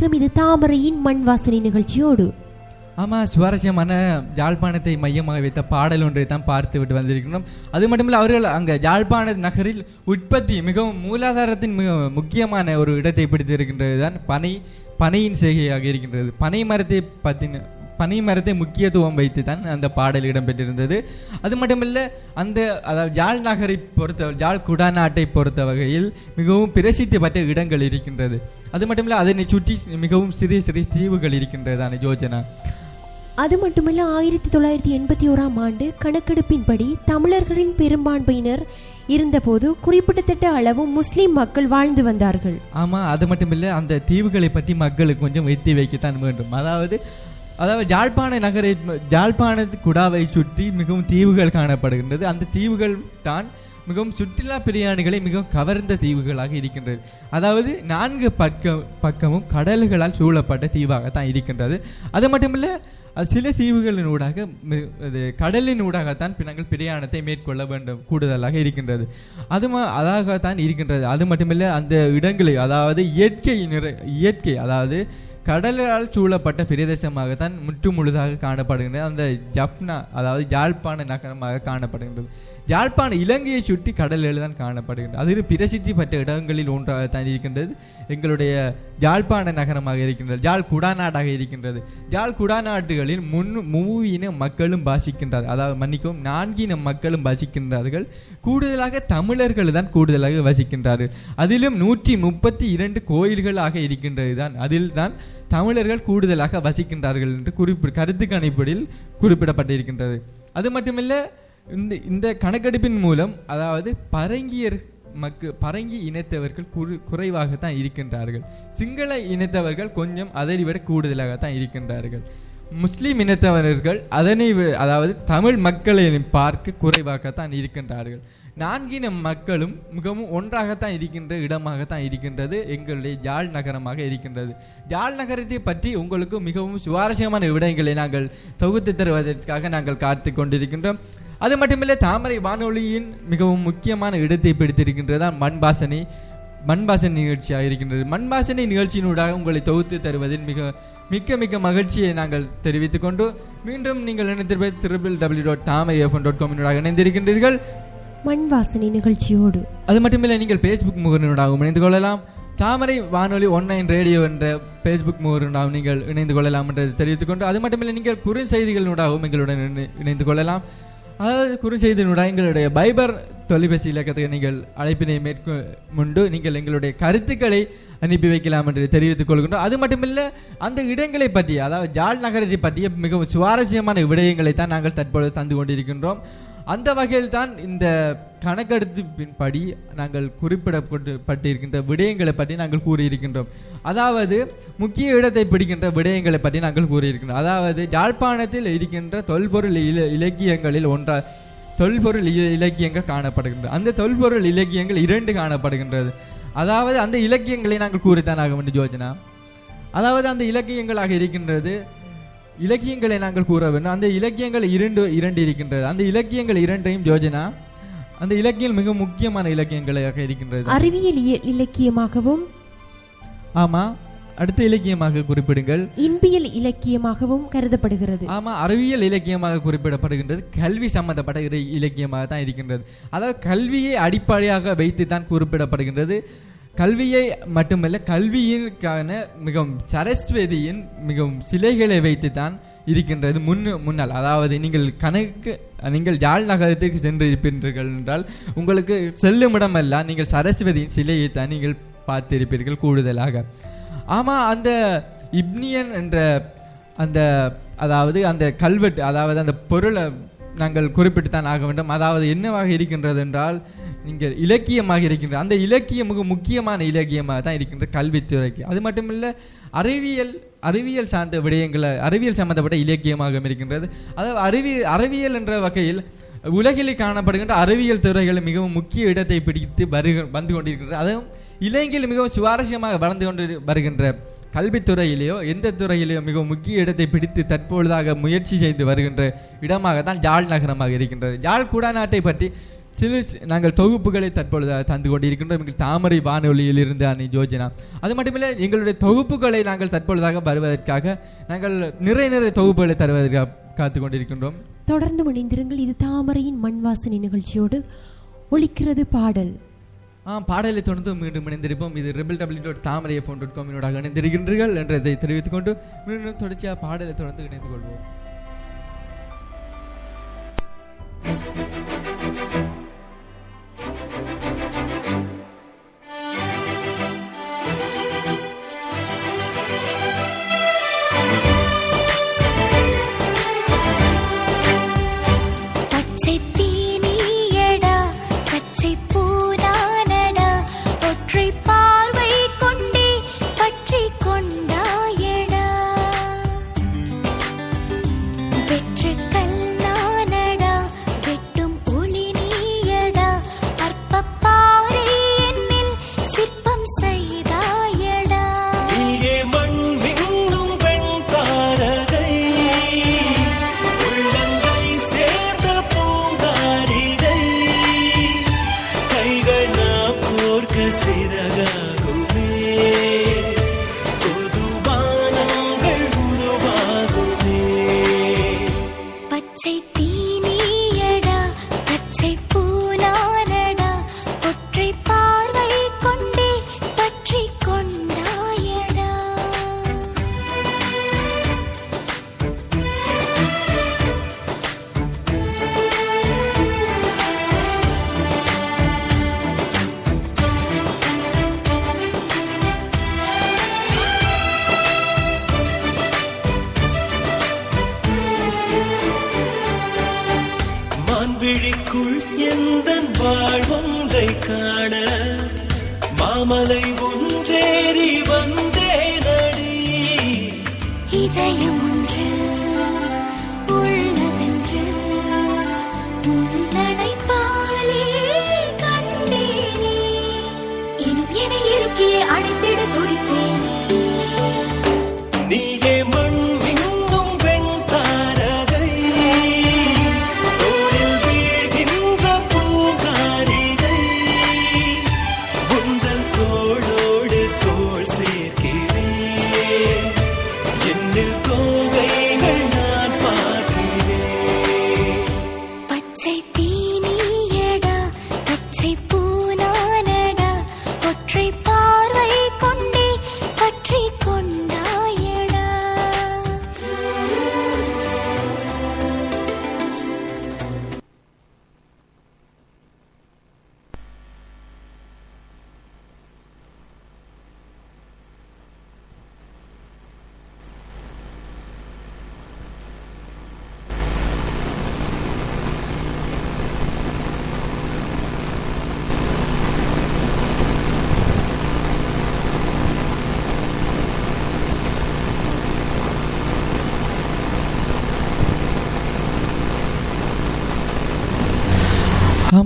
பாடலை இது தாமரையின் மண் வாசனை நிகழ்ச்சியோடு. ஆமாம் சுவாரஸ்யமான யாழ்ப்பாணத்தை மையமாக வைத்த பாடல் ஒன்றை தான் பார்த்து விட்டு வந்திருக்கிறோம். அது மட்டுமில்ல அவர்கள் அங்கே யாழ்ப்பாண நகரில் உற்பத்தி மிகவும் மூலாதாரத்தின் மிக முக்கியமான ஒரு இடத்தை பிடித்திருக்கின்றது தான் பனை பனையின் செய்கையாக இருக்கின்றது. பனை மரத்தை பார்த்தீங்கன்னா பனை மரத்தை முக்கியத்துவம் வைத்து தான் அந்த பாடல் இடம்பெற்றிருந்தது. அது மட்டுமில்ல அந்த அதாவது யாழ் நகரை பொறுத்த யாழ் குடாநாட்டை பொறுத்த வகையில் மிகவும் பிரசித்தி பெற்ற இடங்கள் இருக்கின்றது. அது மட்டுமில்ல அதனை சுற்றி மிகவும் சிறிய சிறிய தீவுகள் இருக்கின்றதான யோஜனா. அது மட்டுமல்ல ஆயிரத்தி தொள்ளாயிரத்தி எண்பத்தி ஓராம் ஆண்டு கணக்கெடுப்பின்படி தமிழர்களின் பெரும்பான்மையினர் இருந்தபோது குறிப்பிடத்தக்க அளவு முஸ்லிம் மக்கள் வாழ்ந்து வந்தார்கள். ஆமா அது மட்டும் இல்ல அந்த தீவுகளை பற்றி மக்களுக்கு கொஞ்சம் எத்தி வைக்கத்தான் வேண்டும். அதாவது அதாவது யாழ்ப்பாண நகரை யாழ்ப்பாண குடாவை சுற்றி மிகவும் தீவுகள் காணப்படுகின்றது. அந்த தீவுகள் தான் மிகவும் சுற்றுலா பிரயாணிகளை மிகவும் கவர்ந்த தீவுகளாக இருக்கின்றது. அதாவது நான்கு பக்க பக்கமும் கடல்களால் சூழப்பட்ட தீவாக தான் இருக்கின்றது. அது மட்டுமில்ல அது சில தீவுகளின் ஊடாக இது அது கடலின் ஊடாகத்தான் நாங்கள் பிரயாணத்தை மேற்கொள்ள வேண்டும் கூடுதலாக இருக்கின்றது. அது ம- அதாகத்தான் இருக்கின்றது. அது மட்டுமில்லை அந்த இடங்களை அதாவது இயற்கை நிறை இயற்கை அதாவது கடலால் சூழப்பட்ட பிரதேசமாகத்தான் முற்று முழுதாக காணப்படுகின்றது அந்த ஜப்னா அதாவது யாழ்ப்பாண நகரமாக காணப்படுகின்றது. யாழ்ப்பாண இலங்கையை சுற்றி கடல் தான் காணப்படுகின்றது அது பிரசித்தி பெற்ற இடங்களில் ஒன்றாகத்தான் இருக்கின்றது. எங்களுடைய யாழ்ப்பாண நகரமாக இருக்கின்றது. யாழ் குடாநாடாக இருக்கின்றது. யாழ் குடாநாட்டுகளில் முன் மூவின மக்களும் பாசிக்கின்றார்கள் அதாவது மன்னிக்கவும் நான்கின மக்களும் வசிக்கின்றார்கள். கூடுதலாக தமிழர்கள் தான் கூடுதலாக வசிக்கின்றார்கள். அதிலும் நூற்றி முப்பத்தி இரண்டு கோயில்களாக இருக்கின்றது தான். அதில் தான் தமிழர்கள் கூடுதலாக வசிக்கின்றார்கள் என்று குறிப்பிட கருத்து கணிப்படில் குறிப்பிடப்பட்டிருக்கின்றது. அது மட்டுமில்ல இந்த இந்த கணக்கெடுப்பின் மூலம் அதாவது பரங்கியர் மக்கு பரங்கி இனத்தவர்கள் குறு குறைவாகத்தான் இருக்கின்றார்கள். சிங்கள இனத்தவர்கள் கொஞ்சம் அதை விட கூடுதலாகத்தான் இருக்கின்றார்கள். முஸ்லீம் இனத்தவர்கள் அதனை அதாவது தமிழ் மக்களை பார்க்க குறைவாகத்தான் இருக்கின்றார்கள். நான்கின மக்களும் மிகவும் ஒன்றாகத்தான் இருக்கின்ற இடமாகத்தான் இருக்கின்றது எங்களுடைய ஜாழ் நகரமாக இருக்கின்றது. யாழ் நகரத்தை பற்றி உங்களுக்கு மிகவும் சுவாரஸ்யமான விடயங்களை நாங்கள் தொகுத்து தருவதற்காக நாங்கள் காத்து கொண்டிருக்கின்றோம். அது மட்டுமில்லை தாமரை வானொலியின் மிகவும் முக்கியமான இடத்தை பிடித்திருக்கின்றதா மண்பாசனை. மண்பாசனை நிகழ்ச்சியாக இருக்கின்றது. மண்பாசனை நிகழ்ச்சியினூடாக உங்களை தொகுத்து தருவதில் மிக மிக்க மிக்க மகிழ்ச்சியை நாங்கள் தெரிவித்துக் கொண்டு மீண்டும் நீங்கள் இணைந்திருப்பது triple W dot Thamarai FM dot காமினூடாக இணைந்திருக்கின்றீர்கள். மண் வாசனை நிகழ்ச்சியோடு. அது மட்டுமில்லை நீங்கள் ஃபேஸ்புக் முகநூடாகவும் இணைந்து கொள்ளலாம். தாமரை வானொலி ஒன்லைன் ரேடியோ என்ற ஃபேஸ்புக் முகநூடாகவும் நீங்கள் இணைந்து கொள்ளலாம் என்று தெரிவித்துக் கொண்டு அது மட்டுமில்லை நீங்கள் குறுஞ்செய்திகளினூடாகவும் எங்களுடன் இணை- இணைந்து கொள்ளலாம். அதாவது குறுஞ்செய்தியினுடைய எங்களுடைய பைபர் தொலைபேசி இலக்கத்துக்கு நீங்கள் அழைப்பினை மேற்கொண்டு நீங்கள் எங்களுடைய கருத்துக்களை அனுப்பி வைக்கலாம் என்று தெரிவித்துக் கொள்கின்றோம். அது மட்டுமில்ல அந்த இடங்களை பற்றி அதாவது ஜால் நகரத்தை பற்றிய மிகவும் சுவாரஸ்யமான விடயங்களை தான் நாங்கள் தற்பொழுது தந்து கொண்டிருக்கின்றோம். அந்த வகையில் தான் இந்த கணக்கெடுப்பின்படி நாங்கள் குறிப்பிடப்பட்டிருக்கின்ற விடயங்களை பற்றி நாங்கள் கூறியிருக்கின்றோம். அதாவது முக்கிய இடத்தை பிடிக்கின்ற விடயங்களை பற்றி நாங்கள் கூறியிருக்கின்றோம். அதாவது யாழ்ப்பாணத்தில் இருக்கின்ற தொல்பொருள் இல இலக்கியங்களில் ஒன்றா தொல்பொருள் இல- இலக்கியங்கள் காணப்படுகின்றது அந்த தொல்பொருள் இலக்கியங்கள் இரண்டு காணப்படுகின்றது. அதாவது அந்த இலக்கியங்களை நாங்கள் கூறித்தான் ஆக வேண்டும் யோஜனா அதாவது அந்த இலக்கியங்களாக இருக்கின்றது இலக்கியங்களை நாங்கள் கூற வேண்டும். அந்த இலக்கியங்கள் இரண்டு இரண்டு இருக்கின்றது. அந்த இலக்கியங்கள் இரண்டையும் யோஜனா அந்த இலக்கியம் மிக முக்கியமான இலக்கியங்களாக இருக்கின்றது. அறிவியல் இலக்கியமாகவும் ஆமா அடுத்த இலக்கியமாக குறிப்பிடுங்கள். இன்பியல் இலக்கியமாகவும் கருதப்படுகிறது. ஆமா அறிவியல் இலக்கியமாக குறிப்பிடப்படுகின்றது. கல்வி சம்பந்தப்பட்ட இலக்கியமாக தான் இருக்கின்றது. அதாவது கல்வியை அடிப்படையாக வைத்து தான் குறிப்பிடப்படுகின்றது. கல்வியை மட்டுமல்ல கல்வியிற்கான மிகவும் சரஸ்வதியின் மிகவும் சிலைகளை வைத்து தான் இருக்கின்றது முன்னு முன்னால். அதாவது நீங்கள் கணக்கு நீங்கள் யாழ் நகரத்திற்கு சென்றிருப்பீர்கள் என்றால் உங்களுக்கு செல்லும் இடமெல்லாம் நீங்கள் சரஸ்வதியின் சிலையை தான் நீங்கள் பார்த்திருப்பீர்கள் கூடுதலாக. ஆமாம் அந்த இப்னியன் என்ற அந்த அதாவது அந்த கல்வெட்டு அதாவது அந்த பொருளை நாங்கள் குறிப்பிட்டு தான் ஆக வேண்டும். அதாவது என்னவாக இருக்கின்றது என்றால் நீங்கள் இலக்கியமாக இருக்கின்ற அந்த இலக்கியம் மிக முக்கியமான இலக்கியமாக தான் இருக்கின்ற கல்வித்துறைக்கு அது மட்டுமில்லை அறிவியல் அறிவியல் சார்ந்த விடயங்களை அறிவியல் சம்பந்தப்பட்ட இலக்கியமாக இருக்கின்றது. அதாவது அறிவியல் அறிவியல் என்ற வகையில் உலகில் காணப்படுகின்ற அறிவியல் துறைகள் மிகவும் முக்கிய இடத்தை பிடித்து வருக வந்து கொண்டிருக்கின்றது அதுவும் இலங்கையில் மிகவும் சுவாரஸ்யமாக வளர்ந்து கொண்டு வருகின்ற கல்வித்துறையிலேயோ எந்த துறையிலேயோ மிகவும் முக்கிய இடத்தை பிடித்து தற்பொழுதாக முயற்சி செய்து வருகின்ற இடமாக தான் யாழ் நகரமாக இருக்கின்றது. யாழ் குடாநாட்டை பற்றி சில நாங்கள் தொகுப்புகளை தற்பொழுது தந்து கொண்டிருக்கின்றோம். எங்கள் தாமரை வானொலியில் இருந்து அன்னை யோஜனா அது மட்டுமில்லை எங்களுடைய தொகுப்புகளை நாங்கள் தற்பொழுதாக வருவதற்காக நாங்கள் நிறைய நிறைய தொகுப்புகளை தருவதற்காக காத்து கொண்டிருக்கின்றோம். தொடர்ந்து இணைந்திருங்கள் இது தாமரையின் மண் வாசனை நிகழ்ச்சியோடு ஒலிக்கிறது பாடல். ஆ பாடலை தொடர்ந்து மீண்டும் இணைந்திருப்போம். இது triple W dot Thamarai FM dot காமினோட இணைந்திருக்கின்றீர்கள் என்றதை தெரிவித்துக் கொண்டு மீண்டும் தொடர்ச்சியாக பாடலை தொடர்ந்து இணைந்து கொள்வோம். see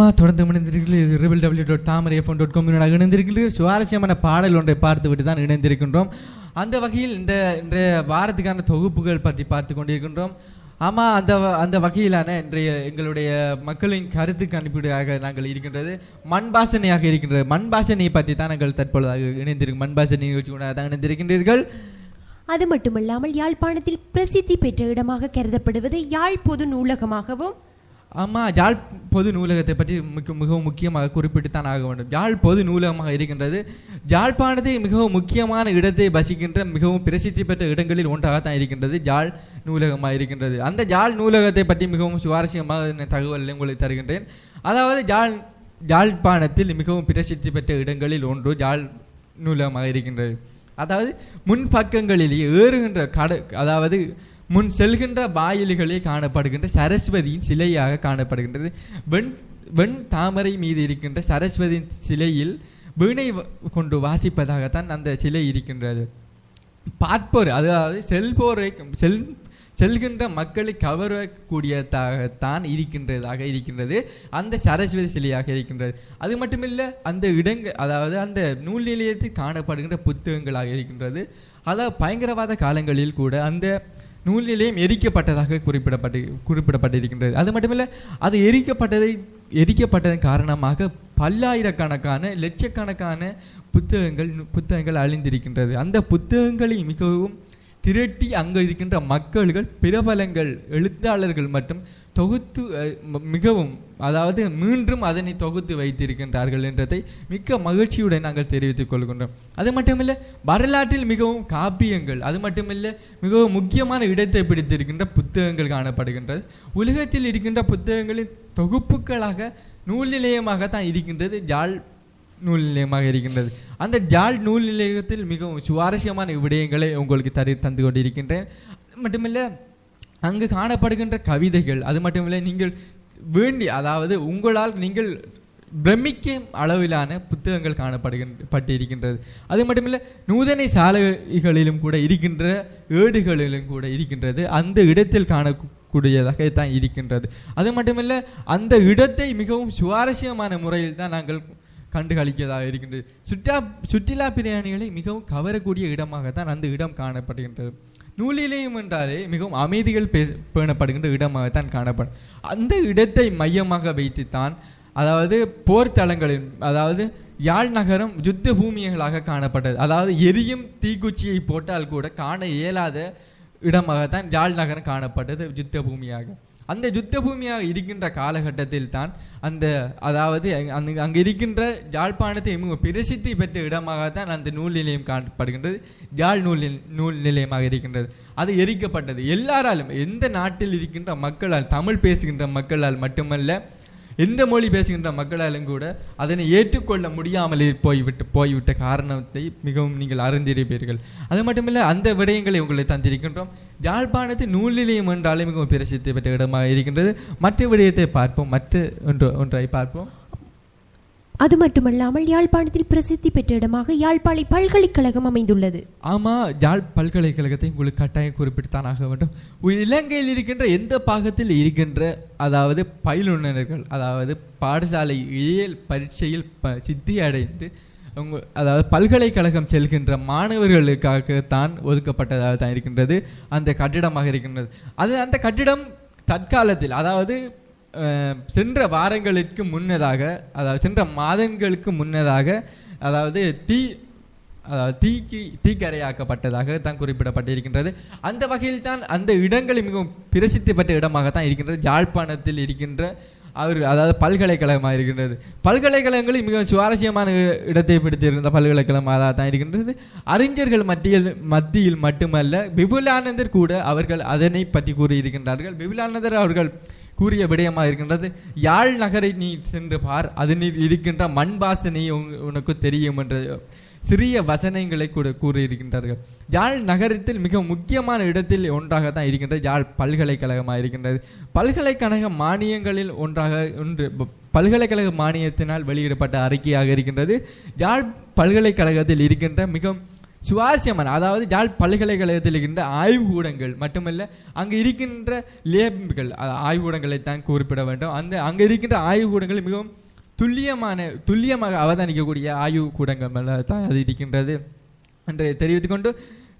ஆமா தொடர்ந்து இணைந்திருக்கிறீர்கள். Triple W dot Thamarai FM dot com இணைந்திருக்கிறீர்கள். சுவாரஸ்யமான பாடல் ஒன்றை பார்த்து விட்டு தான் இணைந்திருக்கின்றோம். அந்த வகையில் இந்த இன்றைய வாரத்துக்கான தொகுப்புகள் பற்றி பார்த்து கொண்டிருக்கின்றோம். ஆமாம் அந்த வ- அந்த வகையிலான இன்றைய எங்களுடைய மக்களின் கருத்துக்கு கணிப்பீடாக நாங்கள் இருக்கின்றது. மண் பாசனையாக இருக்கின்றது. மண் பாசனையை பற்றி தான் நாங்கள் தற்பொழுதாக இணைந்திருக்கும் மண்பாசனை நிகழ்ச்சி கூட தான் இணைந்திருக்கின்றீர்கள். அது மட்டுமல்லாமல் யாழ்ப்பாணத்தில் பிரசித்தி பெற்ற இடமாக கருதப்படுவது யாழ் பொது நூலகமாகவும் ஆமாம் ஜாழ் பொது நூலகத்தை பற்றி மிக மிகவும் முக்கியமாக குறிப்பிட்டு தான் ஆக வேண்டும். ஜாழ் பொது நூலகமாக இருக்கின்றது ஜாழ்ப்பாணத்தை மிகவும் முக்கியமான இடத்தை வசிக்கின்ற மிகவும் பிரசித்தி பெற்ற இடங்களில் ஒன்றாகத்தான் இருக்கின்றது ஜாழ் நூலகமாக இருக்கின்றது. அந்த ஜாழ் நூலகத்தை பற்றி மிகவும் சுவாரஸ்யமாக தகவல்களை உங்களுக்கு தருகின்றேன். அதாவது ஜாழ் ஜாழ்ப்பாணத்தில் மிகவும் பிரசித்தி பெற்ற இடங்களில் ஒன்று ஜாழ் நூலகமாக இருக்கின்றது. அதாவது முன்பக்கங்களிலேயே ஏறுகின்ற கட அதாவது முன் செல்கின்ற வாயில்களே காணப்படுகின்ற சரஸ்வதியின் சிலையாக காணப்படுகின்றது. வெண் வெண் தாமரை மீது இருக்கின்ற சரஸ்வதியின் சிலையில் வீணை வ- கொண்டு வாசிப்பதாகத்தான் அந்த சிலை இருக்கின்றது. பார்ப்போர் அதாவது செல்போரை செல் செல்கின்ற மக்களை கவரக்கூடியதாகத்தான் இருக்கின்றதாக இருக்கின்றது. அந்த சரஸ்வதி சிலையாக இருக்கின்றது. அது மட்டுமில்லை அந்த இடங்கள் அதாவது அந்த நூல் நிலையத்தில் காணப்படுகின்ற புத்தகங்களாக இருக்கின்றது. அதாவது பயங்கரவாத காலங்களில் கூட அந்த நூல் நிலையம் எரிக்கப்பட்டதாக குறிப்பிடப்பட்டு குறிப்பிடப்பட்டிருக்கின்றது. அது மட்டுமில்லை அது எரிக்கப்பட்டதை எரிக்கப்பட்டதன் காரணமாக பல்லாயிரக்கணக்கான லட்சக்கணக்கான புத்தகங்கள் நு- புத்தகங்கள் அழிந்திருக்கின்றது. அந்த புத்தகங்களை மிகவும் திரட்டி அங்கே இருக்கின்ற மக்கள்கள் பிரபலங்கள் எழுத்தாளர்கள் மற்றும் தொகுத்து மிகவும் அதாவது மீண்டும் அதனை தொகுத்து வைத்திருக்கின்றார்கள் என்றதை மிக்க மகிழ்ச்சியுடன் நாங்கள் தெரிவித்துக் கொள்கின்றோம். அது மட்டுமில்லை வரலாற்றில் மிகவும் காப்பியங்கள் அது மட்டுமில்லை மிகவும் முக்கியமான இடத்தை பிடித்திருக்கின்ற புத்தகங்கள் காணப்படுகின்றது. உலகத்தில் இருக்கின்ற புத்தகங்களின் தொகுப்புகளாக நூல் நிலையமாக தான் இருக்கின்றது. யாழ் நூல் நிலையமாக இருக்கின்றது. அந்த ஜாழ் நூல் நிலையத்தில் மிகவும் சுவாரஸ்யமான விடயங்களை உங்களுக்கு தரி தந்து கொண்டிருக்கின்றேன். அது மட்டுமில்லை அங்கு காணப்படுகின்ற கவிதைகள் அது மட்டுமில்லை நீங்கள் வேண்டி அதாவது உங்களால் நீங்கள் பிரமிக்கும் அளவிலான புத்தகங்கள் காணப்படுகின்ற பட்டிருக்கின்றது. அது மட்டுமில்லை நூதனை சாலைகளிலும் கூட இருக்கின்ற ஏடுகளிலும் கூட இருக்கின்றது. அந்த இடத்தில் காணக்கூடியதாக தான் இருக்கின்றது. அது மட்டுமில்லை அந்த இடத்தை மிகவும் சுவாரஸ்யமான முறையில் தான் நாங்கள் கண்டுகளிக்கதாக இருக்கின்றது சுற்றா சுற்றுலா பிரயாணிகளை மிகவும் கவரக்கூடிய இடமாகத்தான் அந்த இடம் காணப்படுகின்றது. நூலிலேயும் என்றாலே மிகவும் அமைதிகள் பேச பேணப்படுகின்ற இடமாகத்தான் காணப்படும் அந்த இடத்தை மையமாக வைத்துத்தான் அதாவது போர்த்தளங்களின் அதாவது யாழ் நகரம் யுத்த பூமியங்களாக காணப்பட்டது. அதாவது எரியும் தீக்குச்சியை போட்டால் கூட காண இயலாத இடமாகத்தான் யாழ் நகரம் காணப்பட்டது யுத்த பூமியாக. அந்த யுத்த பூமியாக இருக்கின்ற காலகட்டத்தில் தான் அந்த அதாவது அங்கு அங்கு இருக்கின்ற யாழ்ப்பாணத்தை மிக பிரசித்தி பெற்ற இடமாகத்தான் அந்த நூல் நிலையம் காணப்படுகின்றது. யாழ் நூல் நூல் நிலையமாக இருக்கின்றது. அது எரிக்கப்பட்டது. எல்லாராலும் எந்த நாட்டில் இருக்கின்ற மக்களால் தமிழ் பேசுகின்ற மக்களால் மட்டுமல்ல எந்த மொழி பேசுகின்ற மக்களாலும் கூட அதனை ஏற்றுக்கொள்ள முடியாமல் போய்விட்டு போய்விட்ட காரணத்தை மிகவும் நீங்கள் அறிந்திருப்பீர்கள். அது மட்டுமில்லை அந்த விடயங்களை உங்களை தந்திருக்கின்றோம். யாழ்ப்பாணத்து நூல் நிலையம் என்றாலே மிகவும் பிரசித்தி பெற்ற இடமாக இருக்கின்றது. மற்ற விடயத்தை பார்ப்போம். மற்ற ஒன்று ஒன்றை பார்ப்போம். அது மட்டுமல்லாமல் யாழ்ப்பாணத்தில் பிரசித்தி பெற்ற இடமாக யாழ்ப்பாளை பல்கலைக்கழகம் அமைந்துள்ளது. ஆமா யாழ் பல்கலைக்கழகத்தை உங்களுக்கு கட்டாயம் குறிப்பிட்டுத்தான் ஆக வேண்டும். உ- இலங்கையில் இருக்கின்ற எந்த பாகத்தில் இருக்கின்ற அதாவது பயிலுனர்கள் அதாவது பாடசாலை இயல் பரீட்சையில் ப சித்தி அடைந்து உங்க அதாவது பல்கலைக்கழகம் செல்கின்ற மாணவர்களுக்காகத்தான் ஒதுக்கப்பட்டதாக தான் இருக்கின்றது. அந்த கட்டிடமாக இருக்கின்றது. அது அந்த கட்டிடம் தற்காலத்தில் அதாவது சென்ற வாரங்களுக்கு முன்னதாக அதாவது சென்ற மாதங்களுக்கு முன்னதாக அதாவது தீ அதாவது தீக்கு தீக்கரையாக்கப்பட்டதாக தான் குறிப்பிடப்பட்டிருக்கின்றது. அந்த வகையில் தான் அந்த இடங்கள் மிகவும் பிரசித்தி பெற்ற இடமாக தான் இருக்கின்றது. ஜாழ்ப்பாணத்தில் இருக்கின்ற அவர் அதாவது பல்கலைக்கழகமாக இருக்கின்றது. பல்கலைக்கழகங்களில் மிகவும் சுவாரஸ்யமான இடத்தை பிடித்திருந்த பல்கலைக்கழகமாக தான் இருக்கின்றது. அறிஞர்கள் மத்தியில் மத்தியில் மட்டுமல்ல விபுலானந்தர் கூட அவர்கள் அதனை பற்றி கூறியிருக்கின்றார்கள். விபுலானந்தர் அவர்கள் கூறிய விடயமாக இருக்கின்றது. யாழ் நகரை நீ சென்று பார் அதனில் இருக்கின்ற மண் வாசனை உனக்கு தெரியும் என்ற சிறிய வசனங்களை கூட கூறியிருக்கின்றார்கள். யாழ் நகரத்தில் மிக முக்கியமான இடத்தில் ஒன்றாக தான் இருக்கின்றது யாழ் பல்கலைக்கழகமாக இருக்கின்றது. பல்கலைக்கழக மானியங்களில் ஒன்றாக ஒன்று பல்கலைக்கழக மானியத்தினால் வெளியிடப்பட்ட அறிக்கையாக இருக்கின்றது. யாழ் பல்கலைக்கழகத்தில் இருக்கின்ற மிகவும் சுவாரஸ்யமான அதாவது யாழ் பல்கலைக்கழகத்தில் இருக்கின்ற ஆய்வுக்கூடங்கள் மட்டுமல்ல அங்கு இருக்கின்ற லேபுகள் ஆய்வுக்கூடங்களை தான் குறிப்பிட வேண்டும். அந்த அங்கு இருக்கின்ற ஆய்வுக்கூடங்கள் மிகவும் துல்லியமான துல்லியமாக அவதானிக்கக்கூடிய ஆய்வுக்கூடங்கள் தான் அது இருக்கின்றது என்று தெரிவித்துக் கொண்டு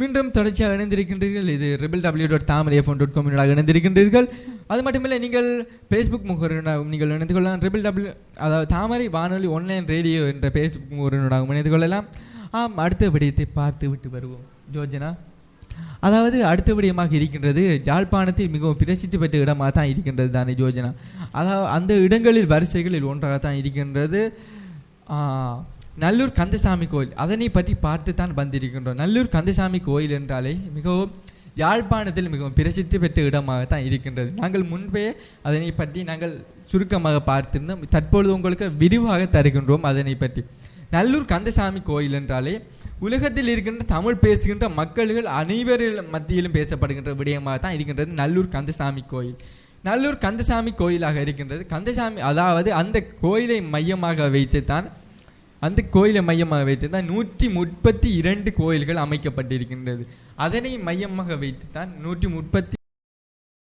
மீண்டும் தொடர்ச்சியாக இணைந்திருக்கின்றீர்கள். இது triple W dot Thamarai FM dot com இணைந்திருக்கின்றீர்கள். அது மட்டுமில்லை நீங்கள் ஃபேஸ்புக் முகவரினூடாகவும் நீங்கள் இணைந்து கொள்ளலாம். ரிபிள் டபிள்யூ அதாவது தாமரை வானொலி ஆன்லைன் ரேடியோ என்ற ஃபேஸ்புக் முகவரினூடாகவும் இணைந்து கொள்ளலாம். ஆம் அடுத்த விடயத்தை பார்த்து விட்டு வருவோம். ஜோஜனா அதாவது அடுத்த விடயமாக இருக்கின்றது யாழ்ப்பாணத்தில் மிகவும் பிரசித்தி பெற்ற இடமாக தான் இருக்கின்றது தானே யோஜனா அதாவது அந்த இடங்களில் வரிசைகளில் ஒன்றாக தான் இருக்கின்றது. நல்லூர் கந்தசாமி கோயில். அதனை பற்றி பார்த்து தான் வந்திருக்கின்றோம். நல்லூர் கந்தசாமி கோயில் என்றாலே மிகவும் யாழ்ப்பாணத்தில் மிகவும் பிரசித்தி பெற்ற இடமாக தான் இருக்கின்றது. நாங்கள் முன்பே அதனை பற்றி நாங்கள் சுருக்கமாக பார்த்திருந்தோம். தற்பொழுது உங்களுக்கு விரிவாக தருகின்றோம் அதனை பற்றி. நல்லூர் கந்தசாமி கோயில் என்றாலே உலகத்தில் இருக்கின்ற தமிழ் பேசுகின்ற மக்கள்கள் அனைவரில் மத்தியிலும் பேசப்படுகின்ற விடயமாக தான் இருக்கின்றது நல்லூர் கந்தசாமி கோயில். நல்லூர் கந்தசாமி கோயிலாக இருக்கின்றது. கந்தசாமி அதாவது அந்த கோயிலை மையமாக வைத்து தான் அந்த கோயிலை மையமாக வைத்து தான் நூற்றி முப்பத்தி இரண்டு கோயில்கள் அமைக்கப்பட்டிருக்கின்றது. அதனை மையமாக வைத்து தான் நூற்றி முப்பத்தி